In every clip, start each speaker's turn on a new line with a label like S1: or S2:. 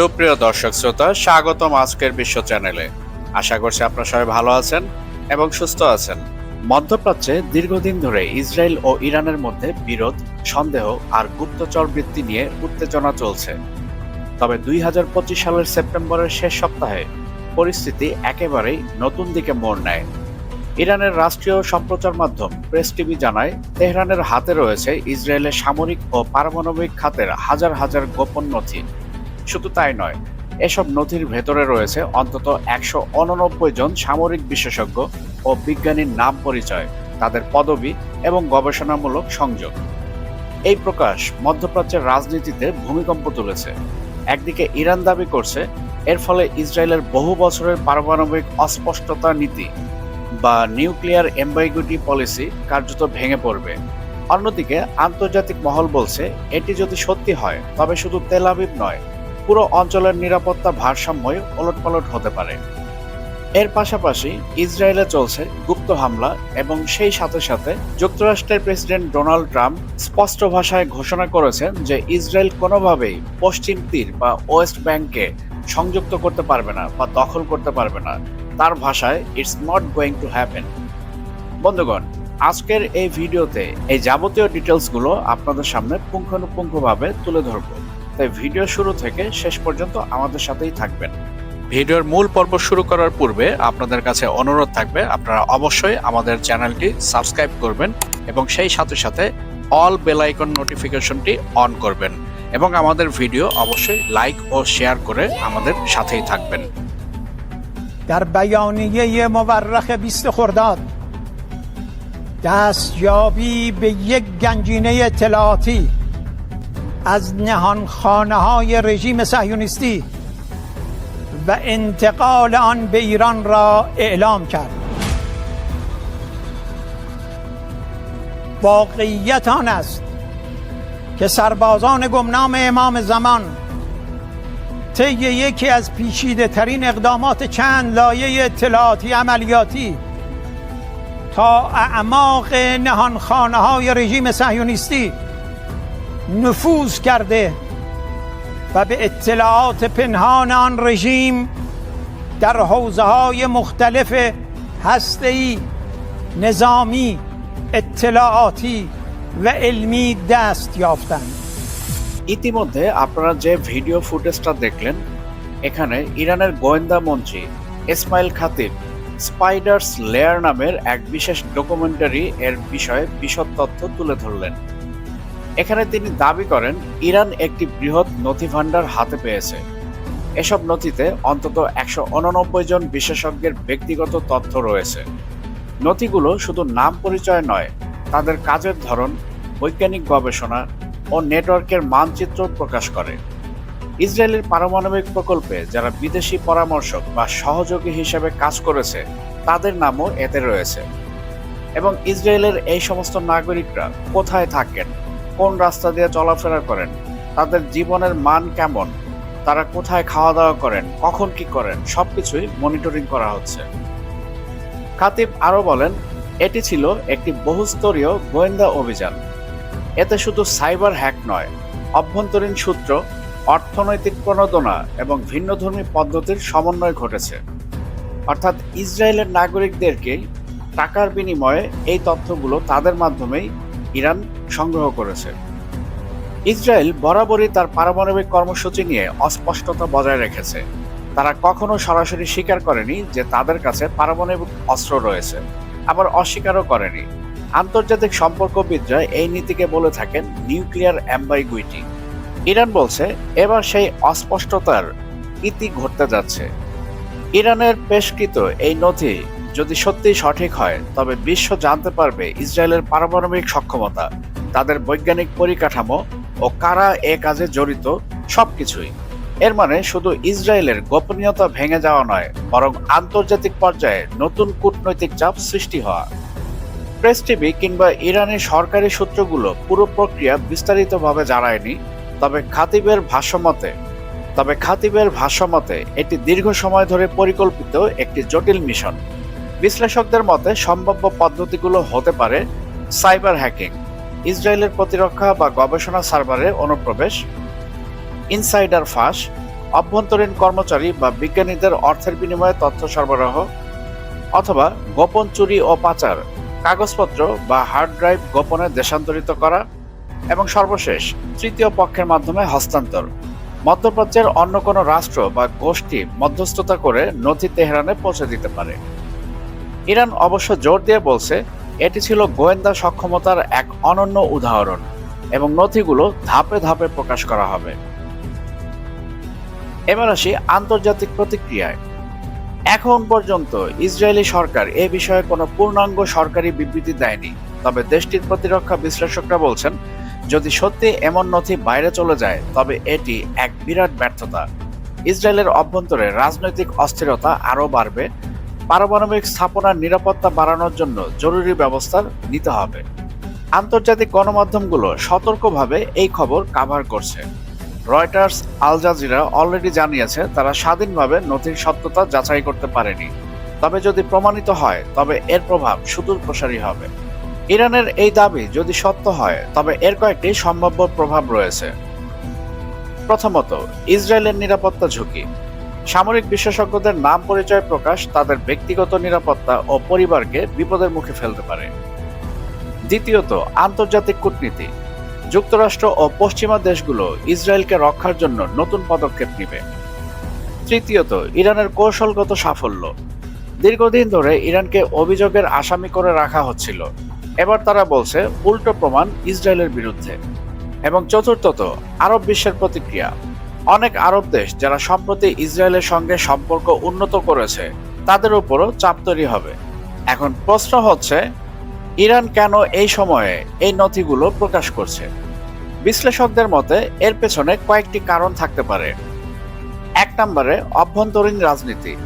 S1: সুপ্রিয় দর্শক শ্রোতা, স্বাগতম আজকের বিশ্ব চ্যানেলে। আশা করছি আপনারা সবাই ভালো আছেন এবং সুস্থ আছেন। মধ্যপ্রাচ্যে দীর্ঘদিন ধরে ইসরায়েল ও ইরানের মধ্যে বিরোধ, সন্দেহ আর গুপ্তচর বৃত্তি নিয়ে উত্তেজনা চলছে। তবে দুই হাজার পঁচিশ সালের সেপ্টেম্বরের শেষ সপ্তাহে পরিস্থিতি একেবারেই নতুন দিকে মোড় নেয়। ইরানের রাষ্ট্রীয় সম্প্রচার মাধ্যম প্রেস টিভি জানায়, তেহরানের হাতে রয়েছে ইসরায়েলের সামরিক ও পারমাণবিক খাতের হাজার হাজার গোপন নথি। শুধু তাই নয়, এসব নথির ভেতরে রয়েছে অন্তত একশো অননব্বই জন সামরিক বিশেষজ্ঞ ও বিজ্ঞানীর নাম পরিচয়, তাদের পদবি এবং গবেষণামূলক সংযোগ। এই প্রকাশ মধ্যপ্রাচ্যের রাজনীতিতে ভূমিকম্প তুলেছে। একদিকে ইরান দাবি করছে, এর ফলে ইসরায়েলের বহু বছরের পারমাণবিক অস্পষ্টতা নীতি বা নিউক্লিয়ার এম্বাইগুটি পলিসি কার্যত ভেঙে পড়বে। অন্যদিকে আন্তর্জাতিক মহল বলছে, এটি যদি সত্যি হয়, তবে শুধু তেলাবিব নয় পুরো অঞ্চলের নিরাপত্তা ভারসাম্যই ওলটপালট হতে পারে। এর পাশাপাশি ইসরায়েলে চলছে গুপ্ত হামলা এবং সেই সাথে সাথে যুক্তরাষ্ট্রের প্রেসিডেন্ট ডোনাল্ড ট্রাম্প স্পষ্ট ভাষায় ঘোষণা করেছেন যে ইসরায়েল কোনোভাবেই পশ্চিম তীর বা ওয়েস্ট ব্যাংকে সংযুক্ত করতে পারবে না বা দখল করতে পারবে না। তার ভাষায় it's not going to happen বন্ধুগণ, আজকের এই ভিডিওতে এই যাবতীয় ডিটেলসগুলো আপনাদের সামনে পুঙ্খানুপুঙ্খভাবে তুলে ধরবো। তাই ভিডিও শুরু থেকে শেষ পর্যন্ত আমাদের সাথেই থাকবেন ভিডিওর মূল পর্ব শুরু করার পূর্বে আপনাদের কাছে অনুরোধ থাকবে আপনারা অবশ্যই আমাদের চ্যানেলটি সাবস্ক্রাইব করবেন এবং সেই সাথে সাথে অল বেল আইকন নোটিফিকেশনটি অন করবেন এবং আমাদের ভিডিও অবশ্যই লাইক ও শেয়ার করে আমাদের সাথেই থাকবেন
S2: در بیانیه مورخ 20 خرداد دستیابی به یک گنجینه اطلاعاتی از نهانخانه های رژیم صهیونیستی و انتقال آن به ایران را اعلام کرد. واقعیت آن است که سربازان گمنام امام زمان طی یکی از پیچیده ترین اقدامات چند لایه اطلاعاتی عملیاتی تا اعماق نهانخانه های رژیم صهیونیستی نفوذ کرده و به اطلاعات پنهان آن رژیم در حوزه های مختلف هسته‌ای نظامی اطلاعاتی و علمی دست یافتند
S1: ইতিমধ্যে আপনারা যে ভিডিও ফুটেজটা দেখলেন এখানে ইরানের গোয়েন্দা মন্ত্রী ইসমাইল খাতিব স্পাইডার্স লেয়ার নামের এক বিশেষ ডকুমেন্টারি এর বিষয়ে বিশদ তথ্য তুলে ধরলেন এখানে তিনি দাবি করেন, ইরান একটি বৃহৎ নথি ভাণ্ডার হাতে পেয়েছে। এসব নথিতে অন্তত একশো উননব্বই জন বিশেষজ্ঞের ব্যক্তিগত তথ্য রয়েছে। নথিগুলো শুধু নাম পরিচয় নয়, তাদের কাজের ধরন, বৈজ্ঞানিক গবেষণা ও নেটওয়ার্কের মানচিত্র প্রকাশ করে। ইসরায়েলের পারমাণবিক প্রকল্পে যারা বিদেশি পরামর্শক বা সহযোগী হিসেবে কাজ করেছে, তাদের নামও এতে রয়েছে। এবং ইসরায়েলের এই সমস্ত নাগরিকরা কোথায় থাকেন কোন রাস্তা দিয়ে চলাফেরা করেন? তাদের জীবনের মান কেমন? তারা কোথায় খাওয়া দাওয়া করেন? কখন কি করেন? সবকিছুই মনিটরিং করা হচ্ছে। খাতিব আরও বলেন, এটি ছিল একটি বহুস্তরীয় গোয়েন্দা অভিযান। এতে শুধু সাইবার হ্যাক নয়, অভ্যন্তরীণ সূত্র, অর্থনৈতিক প্রণোদনা এবং ভিন্নধর্মী পদ্ধতির সমন্বয় ঘটেছে। অর্থাৎ ইসরায়েলের নাগরিকদেরকে টাকার বিনিময়ে এই তথ্যগুলো তাদের মাধ্যমেই ইরান সংগ্রহ করেছে। ইসরায়েল বরাবরই তার পারমাণবিক কর্মসূচি নিয়ে অস্পষ্টতা বজায় রেখেছে। তারা কখনো সরাসরি স্বীকার করেনি যে তাদের কাছে পারমাণবিক অস্ত্র রয়েছে, আবার অস্বীকারও করেনি। আন্তর্জাতিক সম্পর্কবিদরা এই নীতিকে বলে থাকেন নিউক্লিয়ার অ্যাম্বাইগুইটি। ইরান বলছে, এবার সেই অস্পষ্টতার ইতি ঘটতে যাচ্ছে। ইরানের পেশকৃত এই নথি যদি সত্যি সঠিক হয়, তবে বিশ্ব জানতে পারবে ইসরায়েলের পারমাণবিক সক্ষমতা, তাদের বৈজ্ঞানিক পরিকাঠামো ও কারা এ কাজে জড়িত সবকিছুই। এর মানে শুধু ইসরায়েলের গোপনীয়তা ভেঙে যাওয়া নয়, বরং আন্তর্জাতিক পর্যায়ে নতুন কূটনৈতিক চাপ সৃষ্টি হওয়া। প্রেস টিভি কিংবা ইরানের সরকারি সূত্রগুলো পুরো প্রক্রিয়া বিস্তারিতভাবে জানায়নি, তবে খাতিবের ভাষ্যমতে, তবে খাতিবের ভাষ্যমতে এটি দীর্ঘ সময় ধরে পরিকল্পিত একটি জটিল মিশন। বিশ্লেষকদের মতে সম্ভাব্য পদ্ধতিগুলো হতে পারে সাইবার হ্যাকিং, ইসরায়েলের প্রতিরক্ষা বা গবেষণা সার্ভারে অনুপ্রবেশ, ইনসাইডার ফাঁস, অভ্যন্তরীণ কর্মচারী বা বিজ্ঞানীদের অর্থের বিনিময়ে তথ্য সরবরাহ, অথবা গোপন চুরি ও পাচার, কাগজপত্র বা হার্ড ড্রাইভ গোপনে দেশান্তরিত করা, এবং সর্বশেষ তৃতীয় পক্ষের মাধ্যমে হস্তান্তর, মধ্যপ্রাচ্যের অন্য কোনো রাষ্ট্র বা গোষ্ঠী মধ্যস্থতা করে নথি তেহরানে পৌঁছে দিতে পারে। ইরান অবশ্য জোর দিয়ে বলছে, এটি ছিল গোয়েন্দা সক্ষমতার এক অনন্য উদাহরণ এবং নথিগুলো ধাপে ধাপে প্রকাশ করা হবে। এবার আসি আন্তর্জাতিক প্রতিক্রিয়ায়। এখন পর্যন্ত ইসরায়েলি সরকার এ বিষয়ে কোনো পূর্ণাঙ্গ সরকারি বিবৃতি দেয়নি, তবে দেশটির প্রতিরক্ষা বিশ্লেষকরা বলছেন, যদি সত্যি এমন নথি বাইরে চলে যায়, তবে এটি এক বিরাট ব্যর্থতা। ইসরায়েলের অভ্যন্তরে রাজনৈতিক অস্থিরতা আরও বাড়বে পারমাণবিক স্থাপনার নিরাপত্তা বাড়ানোর জন্য জরুরি ব্যবস্থা নিতে হবে। আন্তর্জাতিক গণমাধ্যমগুলো সতর্কভাবে এই খবর কাভার করছে। রয়টার্স আল জাজিরা অলরেডি জানিয়েছে তারা স্বাধীনভাবে নথির সত্যতা যাচাই করতে পারেনি। তবে যদি প্রমাণিত হয়, তবে এর প্রভাব সুদূর প্রসারী হবে। ইরানের এই দাবি যদি সত্য হয়, তবে এর কয়েকটি সম্ভাব্য প্রভাব রয়েছে। প্রথমত, ইসরায়েলের নিরাপত্তা ঝুঁকি। সামরিক বিশেষজ্ঞদের নাম পরিচয় প্রকাশ, তাদের ব্যক্তিগত নিরাপত্তা ও পরিবারকে বিপদের মুখে ফেলতে পারে। দ্বিতীয়ত, আন্তর্জাতিক কূটনীতি। যুক্তরাষ্ট্র ও পশ্চিমা দেশগুলো ইসরায়েলকে রক্ষার জন্য নতুন পদক্ষেপ নেবে। তৃতীয়ত, ইরানের কৌশলগত সাফল্য। দীর্ঘদিন ধরে ইরানকে অভিযোগের আসামি করে রাখা হচ্ছিল। এবার তারা বলছে, উল্টো প্রমাণ ইসরায়েলের বিরুদ্ধে। এবং চতুর্থত, আরব বিশ্বের প্রতিক্রিয়া। অনেক আরব দেশ যারা সম্প্রতি ইসরায়েলের সঙ্গে সম্পর্ক উন্নত করেছে, তাদের উপরও চাপ তৈরি হবে। এখন প্রশ্ন হচ্ছে, ইরান কেন এই সময়ে এই নথিগুলো প্রকাশ করছে? বিশ্লেষকদের মতে, এর পেছনে কয়েকটি কারণ থাকতে পারে। এক নম্বরে, অভ্যন্তরীণ রাজনীতি।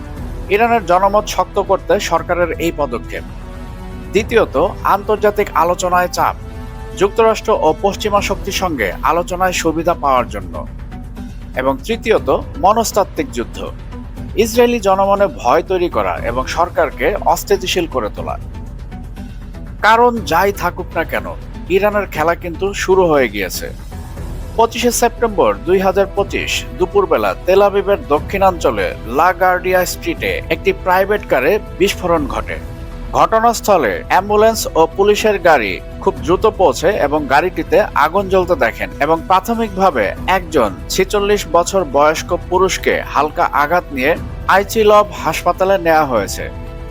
S1: ইরানের জনমত শক্ত করতে সরকারের এই পদক্ষেপ। দ্বিতীয়ত, আন্তর্জাতিক আলোচনায় চাপ। যুক্তরাষ্ট্র ও পশ্চিমা শক্তির সঙ্গে আলোচনায় সুবিধা পাওয়ার জন্য। এবং তৃতীয়ত, মনস্তাত্ত্বিক যুদ্ধ। ইসরায়েলি জনমনে ভয় তৈরি করা এবং সরকারকে অস্থিতিশীল করে তোলা। কারণ যাই থাকুক না কেন, ইরানের খেলা কিন্তু শুরু হয়ে গিয়েছে। পঁচিশে সেপ্টেম্বর দুই হাজার পঁচিশ দুপুরবেলা তেলাবিবের দক্ষিণাঞ্চলে লা গার্ডিয়া স্ট্রিটে একটি প্রাইভেট কারে বিস্ফোরণ ঘটে। ঘটনাস্থলে অ্যাম্বুলেন্স ও পুলিশের গাড়ি খুব দ্রুত পৌঁছে এবং গাড়িটিতে আগুন জ্বলতে দেখেন এবং প্রাথমিকভাবে একজন ছেচল্লিশ বছর বয়স্ক পুরুষকে হালকা আঘাত নিয়ে আইচিলভ হাসপাতালে নেওয়া হয়েছে।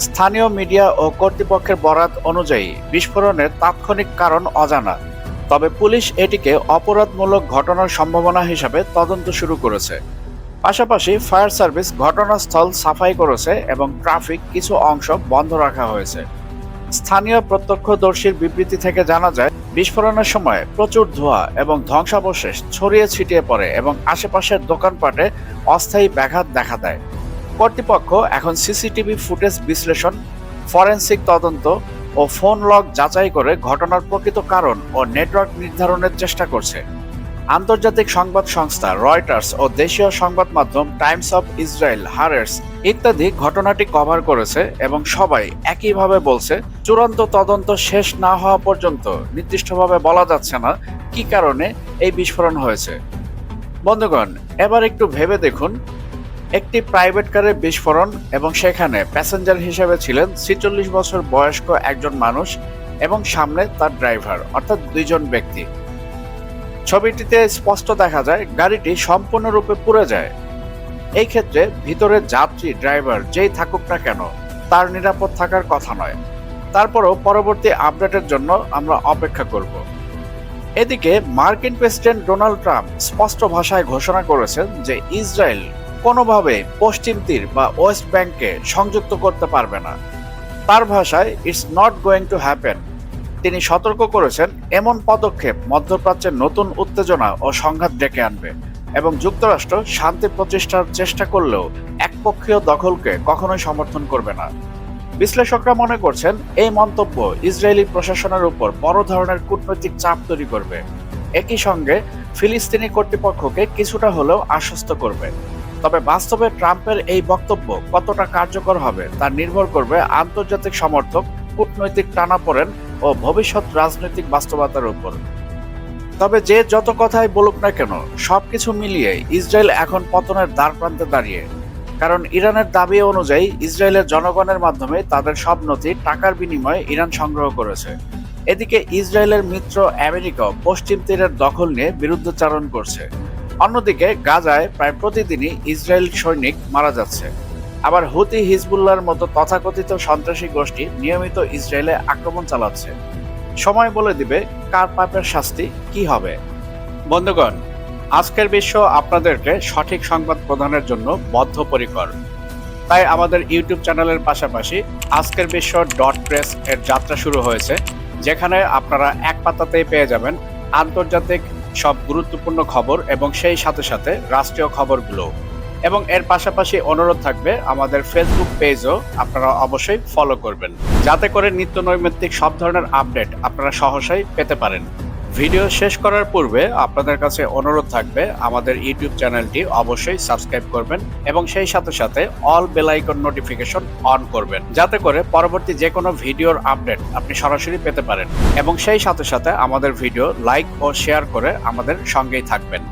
S1: স্থানীয় মিডিয়া ও কর্তৃপক্ষের বরাত অনুযায়ী বিস্ফোরণের তাৎক্ষণিক কারণ অজানা। তবে পুলিশ এটিকে অপরাধমূলক ঘটনার সম্ভাবনা হিসাবে তদন্ত শুরু করেছে। পাশাপাশি ফায়ার সার্ভিস ঘটনাস্থল সাফাই করেছে এবং ট্রাফিক কিছু অংশ বন্ধ রাখা হয়েছে। স্থানীয় প্রত্যক্ষদর্শীর বিবৃতি থেকে জানা যায়, বিস্ফোরণের সময় প্রচুর ধোঁয়া এবং ধ্বংসাবশেষ ছড়িয়ে ছিটিয়ে পড়ে এবং আশেপাশের দোকানপাটে অস্থায়ী ব্যাঘাত দেখা দেয়। কর্তৃপক্ষ এখন সিসিটিভি ফুটেজ বিশ্লেষণ, ফরেনসিক তদন্ত ও ফোন লগ যাচাই করে ঘটনার প্রকৃত কারণ ও নেটওয়ার্ক নির্ধারণের চেষ্টা করছে। আন্তর্জাতিক সংবাদ সংস্থা রয়টার্স ও দেশীয় সংবাদ মাধ্যম টাইমস অফ ইসরায়েল, হারেস ইত্যাদি ঘটনাটি কভার করেছে এবং সবাই একইভাবে বলছে, চূড়ান্ত তদন্ত শেষ না হওয়া পর্যন্ত নির্দিষ্টভাবে বলা যাচ্ছে না কি কারণে এই বিস্ফোরণ হয়েছে। বন্ধুগণ, এবার একটু ভেবে দেখুন, একটি প্রাইভেট কারের বিস্ফোরণ এবং সেখানে প্যাসেঞ্জার হিসেবে ছিলেন ছিচল্লিশ বছর বয়স্ক একজন মানুষ এবং সামনে তার ড্রাইভার, অর্থাৎ দুইজন ব্যক্তি। ছবিটিতে স্পষ্ট দেখা যায়, গাড়িটি সম্পূর্ণরূপে পুড়ে যায়। এই ক্ষেত্রে ভিতরে যাত্রী, ড্রাইভার যেই থাকুক না কেন, তার নিরাপদ থাকার কথা নয়। তারপরও পরবর্তী আপডেটের জন্য আমরা অপেক্ষা করব। এদিকে মার্কিন প্রেসিডেন্ট ডোনাল্ড ট্রাম্প স্পষ্ট ভাষায় ঘোষণা করেছেন যে ইসরায়েল কোনোভাবে পশ্চিম তীর বা ওয়েস্ট ব্যাংককে সংযুক্ত করতে পারবে না। তার ভাষায় it's not going to happen তিনি সতর্ক করেছেন, এমন পদক্ষেপ মধ্যপ্রাচ্যের নতুন উত্তেজনা ও সংঘাত ডেকে আনবে এবং যুক্তরাষ্ট্র শান্তি প্রতিষ্ঠার চেষ্টা করলেও একপক্ষীয় দখলকে কখনোই সমর্থন করবে না। বিশ্লেষকরা মনে করছেন, এই মন্তব্য ইসরায়েলি প্রশাসনের উপর বড় ধরনের কূটনৈতিক চাপ তৈরি করবে। একই সঙ্গে ফিলিস্তিনি কর্তৃপক্ষকে কিছুটা হলেও আশ্বস্ত করবে। তবে বাস্তবে ট্রাম্পের এই বক্তব্য কতটা কার্যকর হবে তা নির্ভর করবে আন্তর্জাতিক সমর্থক কূটনৈতিক টানাপোড়েন ও ভবিষ্যৎ রাজনৈতিক বাস্তবতার উপর। তবে যে যত কথাই বলুক না কেন, সবকিছু মিলিয়ে ইসরায়েল এখন পতনের দ্বার প্রান্তে দাঁড়িয়ে। কারণ ইরানের দাবি অনুযায়ী ইসরায়েলের জনগণের মাধ্যমে তাদের সব নথি টাকার বিনিময়ে ইরান সংগ্রহ করেছে। এদিকে ইসরায়েলের মিত্র আমেরিকাও পশ্চিম তীরের দখল নিয়ে বিরুদ্ধচারণ করছে। অন্যদিকে গাজায় প্রায় প্রতিদিনই ইসরায়েল সৈনিক মারা যাচ্ছে। আবার হুতি হিজবুল্লাহর মতো তথাকথিত সন্ত্রাসী গোষ্ঠী নিয়মিত ইসরায়েলে আক্রমণ চালাচ্ছে। সময় বলে দিবে কার পাপের শাস্তি, কি হবে। বন্ধুগণ, আজকের বিশ্ব আপনাদেরকে সঠিক সংবাদ প্রদানের জন্য বদ্ধপরিকর। তাই আমাদের ইউটিউব চ্যানেলের পাশাপাশি আজকের বিশ্ব ডট প্রেস এর যাত্রা শুরু হয়েছে, যেখানে আপনারা এক পাতাতেই পেয়ে যাবেন আন্তর্জাতিক সব গুরুত্বপূর্ণ খবর এবং সেই সাথে সাথে রাষ্ট্রীয় খবরগুলো। এবং এর পাশাপাশি অনুরোধ থাকবে আমাদের ফেসবুক পেজও আপনারা অবশ্যই ফলো করবেন। যাতে করে নিত্য নৈমিত্তিক সব ধরনের আপডেট আপনারা সহসাই পেতে পারেন। ভিডিও শেষ করার পূর্বে আপনাদের কাছে অনুরোধ থাকবে, আমাদের ইউটিউব চ্যানেলটি অবশ্যই সাবস্ক্রাইব করবেন এবং সেই সাথে সাথে all bell icon notification on করবেন। যাতে করে পরবর্তী যে কোনো ভিডিওর আপডেট আপনি সরাসরি পেতে পারেন। এবং সেই সাথে সাথে আমাদের ভিডিও লাইক ও শেয়ার করে আমাদের সঙ্গেই থাকবেন।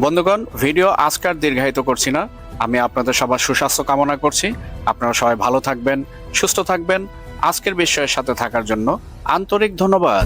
S1: বন্ধুগণ, ভিডিও আজকার দীর্ঘায়িত করছি না। আমি আপনাদের সবার সুস্বাস্থ্য কামনা করছি। আপনারা সবাই ভালো থাকবেন, সুস্থ থাকবেন। আজকের বিষয়ের সাথে থাকার জন্য আন্তরিক ধন্যবাদ।